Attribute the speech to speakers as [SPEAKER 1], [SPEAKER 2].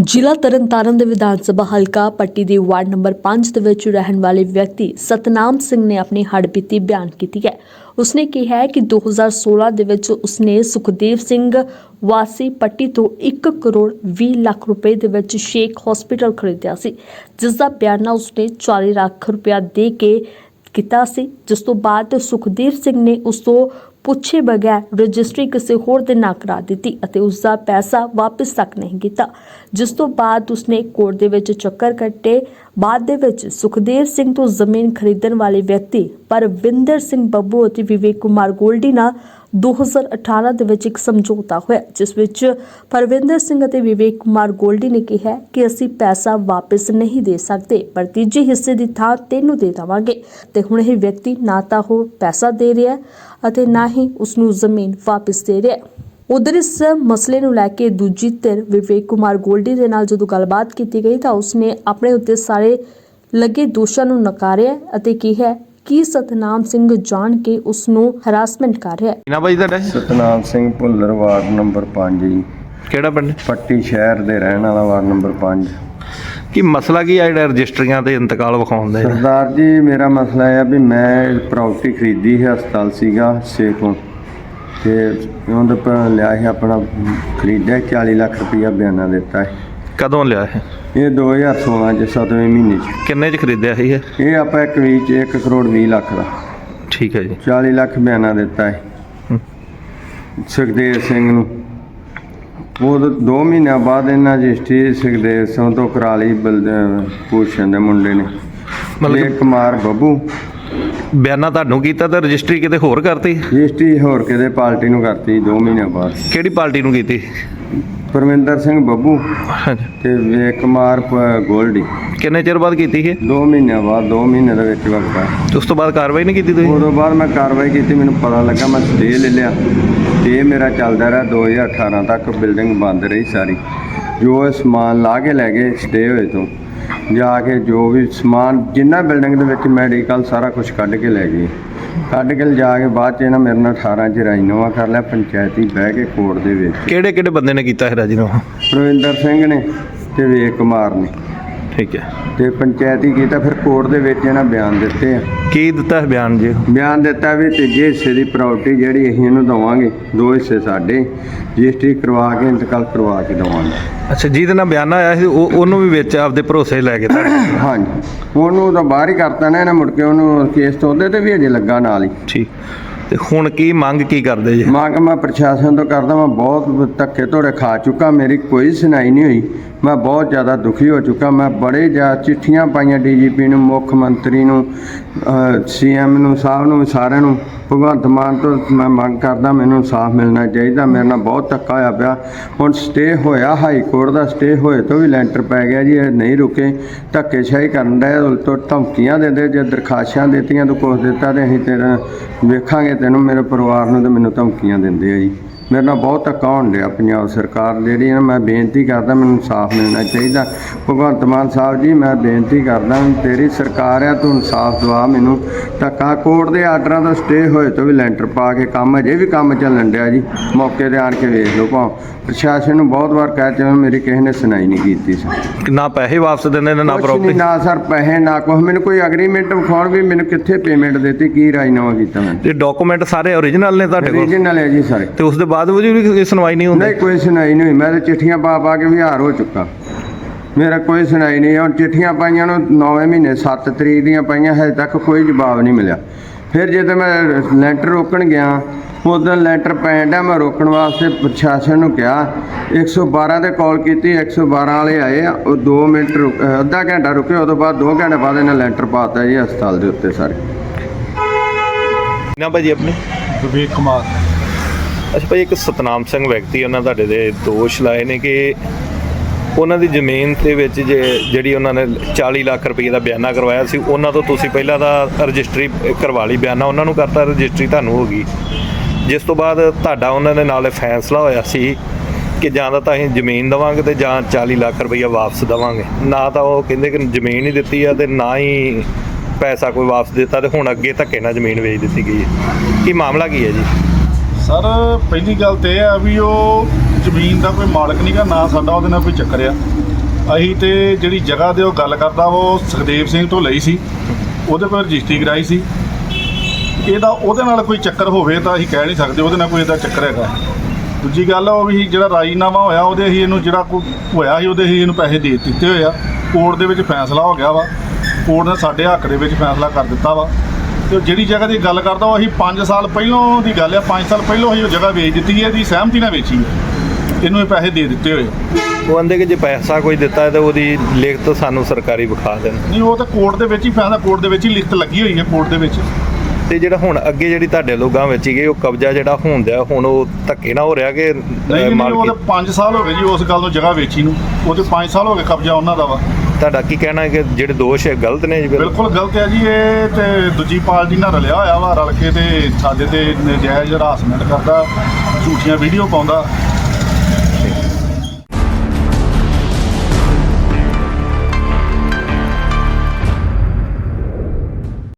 [SPEAKER 1] ਜ਼ਿਲ੍ਹਾ ਤਰਨਤਾਰਨ ਦੇ ਵਿਧਾਨ ਸਭਾ ਹਲਕਾ ਪੱਟੀ ਦੇ ਵਾਰਡ ਨੰਬਰ 5 ਦੇ ਵਿੱਚ ਰਹਿਣ ਵਾਲੇ ਵਿਅਕਤੀ ਸਤਨਾਮ ਸਿੰਘ ਨੇ ਆਪਣੀ ਹੱਡਬੀਤੀ ਬਿਆਨ ਕੀਤੀ ਹੈ। ਉਸਨੇ ਕਿਹਾ ਹੈ ਕਿ 2016 ਦੇ ਵਿੱਚ ਉਸਨੇ ਸੁਖਦੇਵ ਸਿੰਘ ਵਾਸੀ ਪੱਟੀ ਤੋਂ 1 ਕਰੋੜ 20 ਲੱਖ ਰੁਪਏ ਦੇ ਵਿੱਚ ਸ਼ੇਖ ਹਸਪੀਟਲ ਖਰੀਦਿਆ ਸੀ, ਜਿਸ ਦਾ ਬਿਆਨਾ ਉਸਨੇ 40 ਲੱਖ ਰੁਪਇਆ ਦੇ ਕੇ ਕੀਤਾ ਸੀ, ਜਿਸ ਤੋਂ ਬਾਅਦ ਸੁਖਦੇਵ ਸਿੰਘ ਨੇ ਉਸ ਤੋਂ ਪੁੱਛੇ ਬਗੈਰ ਰਜਿਸਟਰੀ ਕਿਸੇ ਹੋਰ ਦੇ ਨਾਂ ਕਰਾ ਦਿੱਤੀ ਅਤੇ ਉਸ ਦਾ ਪੈਸਾ ਵਾਪਸ ਤੱਕ ਨਹੀਂ ਕੀਤਾ, ਜਿਸ ਤੋਂ ਬਾਅਦ ਉਸਨੇ ਕੋਰਟ ਦੇ ਵਿੱਚ ਚੱਕਰ ਕੱਟੇ। ਬਾਅਦ ਦੇ ਵਿੱਚ ਸੁਖਦੇਵ ਸਿੰਘ ਤੋਂ ਜ਼ਮੀਨ ਖਰੀਦਣ ਵਾਲੇ ਵਿਅਕਤੀ ਪਰਵਿੰਦਰ ਸਿੰਘ ਬੱਬੂ ਅਤੇ ਵਿਵੇਕ ਕੁਮਾਰ ਗੋਲਡੀ ਨਾਲ 2018 ਦੇ ਵਿੱਚ ਇੱਕ ਸਮਝੌਤਾ ਹੋਇਆ, ਜਿਸ ਵਿੱਚ ਪਰਵਿੰਦਰ ਸਿੰਘ ਅਤੇ ਵਿਵੇਕ ਕੁਮਾਰ ਗੋਲਡੀ ਨੇ ਕਿਹਾ ਕਿ ਅਸੀਂ ਪੈਸਾ ਵਾਪਸ ਨਹੀਂ ਦੇ ਸਕਦੇ, ਪਰ ਤੀਜੇ ਹਿੱਸੇ ਦੀ ਥਾਂ ਤੈਨੂੰ ਦੇ ਦੇਵਾਂਗੇ। ਤੇ ਹੁਣ ਇਹ ਵਿਅਕਤੀ ਨਾ ਤਾਂ ਉਹ ਪੈਸਾ ਦੇ ਰਿਹਾ ਅਤੇ ਨਾ ਹੀ ਉਸ ਨੂੰ ਜ਼ਮੀਨ ਵਾਪਸ ਦੇ ਰਿਹਾ ਹੈ। ਉਧਰ ਇਸ ਮਸਲੇ ਨੂੰ ਲੈ ਕੇ ਦੂਜੀ ਧਿਰ ਵਿਵੇਕ ਕੁਮਾਰ ਗੋਲਡੀ ਦੇ ਨਾਲ ਜਦੋਂ ਗੱਲਬਾਤ ਕੀਤੀ ਗਈ ਤਾਂ ਉਸਨੇ ਆਪਣੇ ਉੱਤੇ ਸਾਰੇ ਲੱਗੇ ਦੋਸ਼ਾਂ ਨੂੰ ਨਕਾਰਿਆ ਅਤੇ ਕਿਹਾ ਕਿ ਸਤਨਾਮ ਸਿੰਘ ਜਾਣ ਕੇ ਉਸ ਨੂੰ ਹਰਾਸਮੈਂਟ ਕਰ ਰਿਹਾ ਹੈ?
[SPEAKER 2] ਨਾ ਬਾਈ ਤੁਹਾਡਾ?
[SPEAKER 3] ਸਤਨਾਮ ਸਿੰਘ ਭੁੱਲਰ ਵਾਰਡ ਨੰਬਰ 5 ਜੀ।
[SPEAKER 2] ਕਿਹੜਾ ਪਿੰਡ?
[SPEAKER 3] ਪੱਟੀ ਸ਼ਹਿਰ ਦੇ ਰਹਿਣ ਵਾਲਾ ਵਾਰਡ ਨੰਬਰ 5
[SPEAKER 2] ਕੀ ਮਸਲਾ ਕੀ ਆ ਜਿਹੜਾ ਰਜਿਸਟਰੀਆਂ ਤੇ ਇੰਤਕਾਲ ਵਿਖਾਉਣ ਦਾ?
[SPEAKER 3] ਸਰਦਾਰ ਜੀ ਮੇਰਾ ਮਸਲਾ ਇਹ ਆ ਵੀ ਮੈਂ ਪ੍ਰਾਪਰਟੀ ਖਰੀਦੀ ਹੈ ਹਸਪਤਾਲ ਸੀਗਾ ਸੇਖੋਂ ਤੇ ਉਹਦੇ ਪਰ ਲਿਆ ਸੀ ਆਪਣਾ ਖਰੀਦਿਆ 40 ਲੱਖ ਰੁਪਇਆ ਬਿਆਨਾ ਦਿੱਤਾ ਹੈ
[SPEAKER 2] ਕਦੋਂ ਲਿਆ ਇਹ?
[SPEAKER 3] ਇਹ 2016 ਚ 7ਵੇਂ ਮਹੀਨੇ ਚ।
[SPEAKER 2] ਕਿੰਨੇ ਚ ਖਰੀਦਿਆ ਸੀ ਇਹ?
[SPEAKER 3] ਇਹ ਆਪਾਂ ਇੱਕ ਵੀਚ 1 ਕਰੋੜ 20 ਲੱਖ ਦਾ।
[SPEAKER 2] ਠੀਕ ਹੈ ਜੀ।
[SPEAKER 3] 40 ਲੱਖ ਬਿਆਨਾ ਦਿੱਤਾ ਹੈ। ਸੁਖਦੇਵ ਸਿੰਘ ਨੂੰ। ਉਹ 2 ਮਹੀਨਿਆਂ ਬਾਅਦ ਇਹਨਾਂ ਰਜਿਸਟਰੀ ਸੁਖਦੇਵ ਸਿੰਘ ਤੋਂ ਕਰਾ ਲਈ ਭੂਸ਼ਣ ਦੇ ਮੁੰਡੇ ਨੇ।
[SPEAKER 2] ਮਤਲਬ
[SPEAKER 3] ਕੁਮਾਰ ਬੱਬੂ।
[SPEAKER 2] ਬਿਆਨਾ ਤੁਹਾਨੂੰ ਕੀਤਾ ਤੇ ਰਜਿਸਟਰੀ ਕਿਤੇ ਹੋਰ ਕਰਤੀ?
[SPEAKER 3] ਰਜਿਸਟਰੀ ਹੋਰ ਕਿਤੇ ਪਾਰਟੀ ਨੂੰ ਕਰਤੀ 2 ਮਹੀਨਿਆਂ ਬਾਅਦ।
[SPEAKER 2] ਕਿਹੜੀ ਪਾਰਟੀ ਨੂੰ ਕੀਤੀ?
[SPEAKER 3] ਪਰਮਿੰਦਰ ਸਿੰਘ ਬੱਬੂ। ਤੇ ਵੇਕ ਕੁਮਾਰ ਪ- ਗੋਲਡੀ।
[SPEAKER 2] ਕਿੰਨੇ ਚਿਰ ਬਾਅਦ ਕੀਤੀ ਇਹ
[SPEAKER 3] 2 ਮਹੀਨਿਆਂ ਬਾਅਦ 2 ਮਹੀਨੇ ਦੇ ਵਿੱਚ ਵਕਤ
[SPEAKER 2] ਉਸ ਤੋਂ ਬਾਅਦ ਕਾਰਵਾਈ ਨਹੀਂ ਕੀਤੀ ਤੁਸੀਂ?
[SPEAKER 3] ਉਦੋਂ ਬਾਅਦ ਮੈਂ ਕਾਰਵਾਈ ਕੀਤੀ ਮੈਨੂੰ ਪਤਾ ਲੱਗਾ ਮੈਂ ਸਟੇ ਲੈ ਲਿਆ। ਤੇ ਮੇਰਾ ਚੱਲਦਾ ਰਿਹਾ 2018 ਤੱਕ ਬਿਲਡਿੰਗ ਬੰਦ ਰਹੀ ਸਾਰੀ। ਜੋ ਸਮਾਨ ਲਾ ਕੇ ਲੈ ਗਏ ਸਟੇ ਹੋਏ ਤੋਂ। ਜਾ ਕੇ ਜੋ ਵੀ ਸਮਾਨ ਜਿੰਨਾ ਬਿਲਡਿੰਗ ਦੇ ਵਿੱਚ ਮੈਡੀਕਲ ਸਾਰਾ ਕੁਝ ਕੱਢ ਕੇ ਲੈ ਗਏ ਕੱਢ ਕੇ ਲਿਜਾ ਕੇ ਬਾਅਦ ਚ ਇਹਨਾਂ ਮੇਰੇ ਨਾਲ 18 ਚ ਰਾਜੀਨਾਮਾ ਕਰ ਲਿਆ ਪੰਚਾਇਤੀ ਬਹਿ ਕੇ ਕੋਰਟ ਦੇ ਵਿੱਚ।
[SPEAKER 2] ਕਿਹੜੇ ਕਿਹੜੇ ਬੰਦੇ ਨੇ ਕੀਤਾ ਇਹ ਰਾਜੀਨਾਮਾ?
[SPEAKER 3] ਪ੍ਰਵਿੰਦਰ ਸਿੰਘ ਨੇ ਤੇ ਵੇਕ ਕੁਮਾਰ ਨੇ।
[SPEAKER 2] ਠੀਕ ਹੈ।
[SPEAKER 3] ਤੇ ਪੰਚਾਇਤੀ ਕੀਤਾ ਫਿਰ ਕੋਰਟ ਦੇ ਵਿੱਚ ਇਹਨਾਂ ਬਿਆਨ ਦਿੱਤੇ ਆ।
[SPEAKER 2] ਕੀ ਦਿੱਤਾ ਹੈ ਬਿਆਨ ਜੀ?
[SPEAKER 3] ਬਿਆਨ ਦਿੱਤਾ ਵੀ ਤੀਜੇ ਹਿੱਸੇ ਦੀ ਪ੍ਰਾਪਰਟੀ ਜਿਹੜੀ ਅਸੀਂ ਇਹਨੂੰ ਦਵਾਂਗੇ ਦੋ ਹਿੱਸੇ ਸਾਡੇ ਰਜਿਸਟਰੀ ਕਰਵਾ ਕੇ ਇੰਤਕਾਲ ਕਰਵਾ ਕੇ ਦਵਾਂਗੇ।
[SPEAKER 2] ਅੱਛਾ ਜਿਹਦੇ ਨਾਲ ਬਿਆਨ ਆਇਆ ਸੀ ਉਹ ਉਹਨੂੰ ਵੀ ਵਿੱਚ ਆਪਦੇ ਭਰੋਸੇ ਲੈ ਕੇ ਤੁਹਾਡੇ
[SPEAKER 3] ਹਾਂਜੀ। ਉਹਨੂੰ ਤਾਂ ਬਾਹਰ ਹੀ ਕਰਤਾ ਨਾ ਇਹਨਾਂ ਮੁੜ ਕੇ ਉਹਨੂੰ ਕੇਸ ਤੋਂ ਉਹਦੇ ਤੇ ਵੀ ਅਜੇ ਲੱਗਾ ਨਾਲ ਹੀ।
[SPEAKER 2] ਠੀਕ। ਤੇ ਹੁਣ ਕੀ ਮੰਗ ਕੀ ਕਰਦੇ ਜੀ?
[SPEAKER 3] ਮੰਗ ਮੈਂ ਪ੍ਰਸ਼ਾਸਨ ਤੋਂ ਕਰਦਾ ਮੈਂ ਬਹੁਤ ਧੱਕੇ ਧੋੜੇ ਖਾ ਚੁੱਕਾ ਮੇਰੀ ਕੋਈ ਸੁਣਾਈ ਨਹੀਂ ਹੋਈ। ਮੈਂ ਬਹੁਤ ਜ਼ਿਆਦਾ ਦੁਖੀ ਹੋ ਚੁੱਕਾ। ਮੈਂ ਬੜੇ ਜ਼ਿਆਦਾ ਚਿੱਠੀਆਂ ਪਾਈਆਂ ਡੀਜੀਪੀ ਨੂੰ, ਮੁੱਖ ਮੰਤਰੀ ਨੂੰ ਸੀਐਮ ਨੂੰ, ਸਾਹਿਬ ਨੂੰ, ਸਾਰਿਆਂ ਨੂੰ। ਭਗਵੰਤ ਮਾਨ ਤੋਂ ਮੈਂ ਮੰਗ ਕਰਦਾ, ਮੈਨੂੰ ਇਨਸਾਫ ਮਿਲਣਾ ਚਾਹੀਦਾ। ਮੇਰੇ ਨਾਲ ਬਹੁਤ ਧੱਕਾ ਹੋਇਆ ਪਿਆ। ਹੁਣ ਸਟੇ ਹੋਇਆ ਹਾਈ ਕੋਰਟ ਦਾ ਸਟੇ ਹੋਏ ਤੋਂ ਵੀ ਲੈਂਟਰ ਪੈ ਗਿਆ ਜੀ, ਇਹ ਨਹੀਂ ਰੁਕੇ। ਧੱਕੇਸ਼ਾਹੀ ਕਰਨ ਦਾ ਉਲਟੋ ਧਮਕੀਆਂ ਦਿੰਦੇ ਜੇ ਦਰਖਾਸ਼ਾਂ ਦਿੱਤੀਆਂ ਤੂੰ ਕੁਛ ਦਿੱਤਾ ਤੇ ਅਸੀਂ ਤੇਰਾ ਵੇਖਾਂਗੇ, ਤੈਨੂੰ ਮੇਰੇ ਪਰਿਵਾਰ ਨੂੰ ਤੇ ਮੈਨੂੰ ਧਮਕੀਆਂ ਦਿੰਦੇ ਆ ਜੀ। ਮੇਰੇ ਨਾਲ ਬਹੁਤ ਧੱਕਾ ਹੋਣ ਡਿਆ ਪੰਜਾਬ ਸਰਕਾਰ ਜਿਹੜੀ ਹੈ। ਮੈਂ ਬੇਨਤੀ ਕਰਦਾ ਮੈਨੂੰ ਇਨਸਾਫ ਮਿਲਣਾ ਚਾਹੀਦਾ। ਭਗਵੰਤ ਮਾਨ ਸਾਹਿਬ ਜੀ ਮੈਂ ਬੇਨਤੀ ਕਰਦਾ ਤੇਰੀ ਸਰਕਾਰ ਆ ਤੂੰ ਇਨਸਾਫ ਦਵਾ ਮੈਨੂੰ ਧੱਕਾ। ਕੋਰਟ ਦੇ ਆਰਡਰਾਂ ਤੋਂ ਸਟੇ ਹੋਏ ਤੋਂ ਵੀ ਲੈਂਟਰ ਪਾ ਕੇ ਕੰਮ ਅਜੇ ਵੀ ਕੰਮ ਚੱਲਣ ਡਿਆ ਜੀ। ਮੌਕੇ ਤੇ ਆਣ ਕੇ ਵੇਖ ਲਓ ਭਾਂ ਪ੍ਰਸ਼ਾਸਨ ਨੂੰ ਬਹੁਤ ਵਾਰ ਕਹਿ ਚੁੱਕਾ ਮੇਰੀ ਕਿਸੇ ਨੇ ਸੁਣਾਈ ਨਹੀਂ ਕੀਤੀ ਸਰ।
[SPEAKER 2] ਨਾ ਪੈਸੇ ਵਾਪਸ ਦਿੰਦੇ ਨੇ ਨਾ ਪ੍ਰਾਪਰਟੀ?
[SPEAKER 3] ਨਾ ਸਰ ਪੈਸੇ ਨਾ ਕੁਛ। ਮੈਨੂੰ ਕੋਈ ਐਗਰੀਮੈਂਟ ਵਿਖਾਉਣ ਵੀ ਮੈਨੂੰ ਕਿੱਥੇ ਪੇਮੈਂਟ ਦਿੱਤੀ ਕੀ ਰਾਜਨਾਮਾ ਕੀਤਾ ਮੈਂ।
[SPEAKER 2] ਇਹ ਡਾਕੂਮੈਂਟ ਸਾਰੇ ਓਰੀਜਨਲ ਨੇ ਤੁਹਾਡੇ ਕੋਲ?
[SPEAKER 3] ਰੀਜਨਲ ਹੈ ਜੀ ਸਾਰੇ।
[SPEAKER 2] ਤੇ ਉਸ ਦੇ ਬਾਅਦ ਵੀ ਵੀ ਕੋਈ ਸੁਣਵਾਈ ਨਹੀਂ ਹੁੰਦੀ?
[SPEAKER 3] ਨਹੀਂ ਕੋਈ ਸੁਣਾਈ ਨਹੀਂ ਹੋਈ। ਮੈਂ ਤਾਂ ਚਿੱਠੀਆਂ ਪਾ ਪਾ ਕੇ ਵੀ ਹਾਰ ਹੋ ਚੁੱਕਾ। ਮੇਰਾ ਕੋਈ ਸੁਣਾਈ ਨਹੀਂ। ਹੁਣ ਚਿੱਠੀਆਂ ਪਾਈਆਂ ਨੂੰ 9ਵੇਂ ਮਹੀਨੇ 7 ਤਰੀਕ ਦੀਆਂ ਪਾਈਆਂ ਹਜੇ ਤੱਕ ਕੋਈ ਜਵਾਬ ਨਹੀਂ ਮਿਲਿਆ। ਫਿਰ ਜਦੋਂ ਮੈਂ ਲੈਂਟਰ ਰੋਕਣ ਗਿਆ ਉਦੋਂ ਲੈਂਟਰ ਪੈਣ ਡਿਆ ਮੈਂ ਰੋਕਣ ਵਾਸਤੇ ਪ੍ਰਸ਼ਾਸਨ ਨੂੰ ਕਿਹਾ। 112 ਤੇ ਕਾਲ ਕੀਤੀ 112 ਵਾਲੇ ਆਏ ਆ। ਉਹ 2 ਮਿੰਟ ਰੁਕ- ਅਹ ਅੱਧਾ ਘੰਟਾ ਰੁਕੇ ਉਦੋਂ ਬਾਅਦ 2 ਘੰਟੇ ਬਾਅਦ ਇਹਨਾਂ ਲੈਂਟਰ ਪਾਤਾ ਜੀ ਹਸਪਤਾਲ ਦੇ ਉੱਤੇ ਸਾਰੇ।
[SPEAKER 2] ਨਾ ਭਾਜੀ ਆਪਣੇ?
[SPEAKER 4] ਵਿਵੇਕ ਕੁਮਾਰ।
[SPEAKER 2] ਅੱਛਾ ਭਾਈ, ਇੱਕ ਸਤਨਾਮ ਸਿੰਘ ਵਿਅਕਤੀ ਉਹਨਾਂ ਤੁਹਾਡੇ ਦੇ ਦੋਸ਼ ਲਾਏ ਨੇ ਕਿ ਉਹਨਾਂ ਦੀ ਜ਼ਮੀਨ ਦੇ ਵਿੱਚ ਜੇ ਜਿਹੜੀ ਉਹਨਾਂ ਨੇ 40 ਲੱਖ ਰੁਪਏ ਦਾ ਬਿਆਨਾ ਕਰਵਾਇਆ ਸੀ, ਉਹਨਾਂ ਤੋਂ ਤੁਸੀਂ ਪਹਿਲਾਂ ਤਾਂ ਰਜਿਸਟਰੀ ਕਰਵਾ ਲਈ, ਬਿਆਨਾ ਉਹਨਾਂ ਨੂੰ ਕਰਤਾ, ਰਜਿਸਟਰੀ ਤੁਹਾਨੂੰ ਹੋ ਗਈ। ਜਿਸ ਤੋਂ ਬਾਅਦ ਤੁਹਾਡਾ ਉਹਨਾਂ ਦੇ ਨਾਲ ਫੈਸਲਾ ਹੋਇਆ ਸੀ ਕਿ ਜਾਂ ਤਾਂ ਅਸੀਂ ਜ਼ਮੀਨ ਦਵਾਂਗੇ ਤੇ ਜਾਂ 40 ਲੱਖ ਰੁਪਈਆ ਵਾਪਸ ਦਵਾਂਗੇ। ਨਾ ਤਾਂ ਉਹ ਕਹਿੰਦੇ ਕਿ ਜ਼ਮੀਨ ਹੀ ਦਿੱਤੀ ਆ ਤੇ ਨਾ ਹੀ ਪੈਸਾ ਕੋਈ ਵਾਪਸ ਦਿੱਤਾ ਤੇ ਹੁਣ ਅੱਗੇ ਧੱਕੇ ਨਾਲ ਜ਼ਮੀਨ ਵੇਚ ਦਿੱਤੀ ਗਈ ਹੈ। ਕੀ ਮਾਮਲਾ ਕੀ ਹੈ ਜੀ?
[SPEAKER 4] ਸਰ, ਪਹਿਲੀ ਗੱਲ ਤੇ ਇਹ ਆ ਵੀ ਉਹ ਜ਼ਮੀਨ ਦਾ ਕੋਈ ਮਾਲਕ ਨਹੀਂਗਾ ਨਾ ਸਾਡਾ ਉਹਦੇ ਨਾਲ ਕੋਈ ਚੱਕਰ ਆ। ਅਸੀਂ ਤੇ ਜਿਹੜੀ ਜਗ੍ਹਾ ਦੇ ਉਹ ਗੱਲ ਕਰਦਾ ਉਹ ਸੁਖਦੇਵ ਸਿੰਘ ਤੋਂ ਲਈ ਸੀ। ਉਹਦੇ ਕੋਲ ਰਜਿਸਟਰੀ ਕਰਾਈ ਸੀ। ਇਹਦਾ ਉਹਦੇ ਨਾਲ ਕੋਈ ਚੱਕਰ ਹੋਵੇ ਤਾਂ ਅਸੀਂ ਕਹਿ ਨਹੀਂ ਸਕਦੇ, ਉਹਦੇ ਨਾਲ ਕੋਈ ਇਹਦਾ ਚੱਕਰ ਹੈਗਾ। ਦੂਜੀ ਗੱਲ ਉਹ ਵੀ ਜਿਹੜਾ ਰਾਜੀਨਾਮਾ ਹੋਇਆ, ਉਹਦੇ ਅਸੀਂ ਇਹਨੂੰ ਜਿਹੜਾ ਕੋਈ ਹੋਇਆ ਸੀ, ਉਹਦੇ ਅਸੀਂ ਇਹਨੂੰ ਪੈਸੇ ਦੇ ਦਿੱਤੇ ਹੋਏ ਆ। ਕੋਰਟ ਦੇ ਵਿੱਚ ਫੈਸਲਾ ਹੋ ਗਿਆ ਵਾ। ਕੋਰਟ ਨੇ ਸਾਡੇ ਹੱਕ ਦੇ ਵਿੱਚ ਫੈਸਲਾ ਕਰ ਦਿੱਤਾ ਵਾ। ਤੇ ਜਿਹੜੀ ਜਗ੍ਹਾ ਦੀ ਗੱਲ ਕਰਦਾ ਉਹ ਅਸੀਂ 5 ਸਾਲ ਪਹਿਲਾਂ ਦੀ ਗੱਲ ਆ 5 ਸਾਲ ਪਹਿਲਾਂ ਅਸੀਂ ਉਹ ਜਗ੍ਹਾ ਵੇਚ ਦਿੱਤੀ ਹੈ ਇਹਦੀ ਸਹਿਮਤੀ ਨਾਲ ਵੇਚੀ ਹੈ। ਇਹਨੂੰ ਇਹ ਪੈਸੇ ਦੇ ਦਿੱਤੇ ਹੋਏ।
[SPEAKER 2] ਉਹ ਕਹਿੰਦੇ ਕਿ ਜੇ ਪੈਸਾ ਕੋਈ ਦਿੱਤਾ ਹੈ ਤਾਂ ਉਹਦੀ ਲਿਖਤ ਸਾਨੂੰ ਸਰਕਾਰੀ ਵਿਖਾ ਦੇਣ।
[SPEAKER 4] ਨਹੀਂ ਉਹ ਤਾਂ ਕੋਰਟ ਦੇ ਵਿੱਚ ਹੀ ਫੈਸਲਾ ਕੋਰਟ ਦੇ ਵਿੱਚ ਹੀ ਲਿਖਤ ਲੱਗੀ ਹੋਈ ਹੈ ਕੋਰਟ ਦੇ ਵਿੱਚ।
[SPEAKER 2] ਤੇ ਜਿਹੜਾ ਹੁਣ ਅੱਗੇ ਜਿਹੜੀ ਤੁਹਾਡੇ ਲੋਕਾਂ ਵਿੱਚ ਗਏ ਉਹ ਕਬਜ਼ਾ ਜਿਹੜਾ ਹੁੰਦਾ ਹੁਣ ਉਹ ਧੱਕੇ ਨਾਲ ਹੋ ਰਿਹਾ ਕਿ
[SPEAKER 4] ਨਹੀਂ ਨਹੀਂ ਉਹ ਤਾਂ 5 ਸਾਲ ਹੋ ਗਏ ਜੀ ਉਸ ਗੱਲ ਨੂੰ ਜਗ੍ਹਾ ਵੇਚੀ ਨੂੰ। ਉਹ ਤੇ 5 ਸਾਲ ਹੋ ਗਏ ਕਬਜ਼ਾ ਉਹਨਾਂ ਦਾ ਵਾ।
[SPEAKER 2] ਤੁਹਾਡਾ ਕੀ ਕਹਿਣਾ ਹੈ ਕਿ ਜਿਹੜੇ ਦੋਸ਼ ਹੈ, ਗਲਤ ਨੇ ਜੀ ਫਿਰ?
[SPEAKER 4] ਬਿਲਕੁਲ ਗਲਤ ਹੈ ਜੀ, ਇਹ ਤੇ ਦੂਜੀ ਪਾਰਟੀ ਨਾਲ ਰਲਿਆ ਹੋਇਆ ਵਾ, ਰਲ ਕੇ ਤੇ ਸਾਡੇ ਤੇ ਨਜਾਇਜ਼ ਹਰਾਸਮੈਂਟ ਕਰਦਾ, ਝੂਠੀਆਂ ਵੀਡੀਓ ਪਾਉਂਦਾ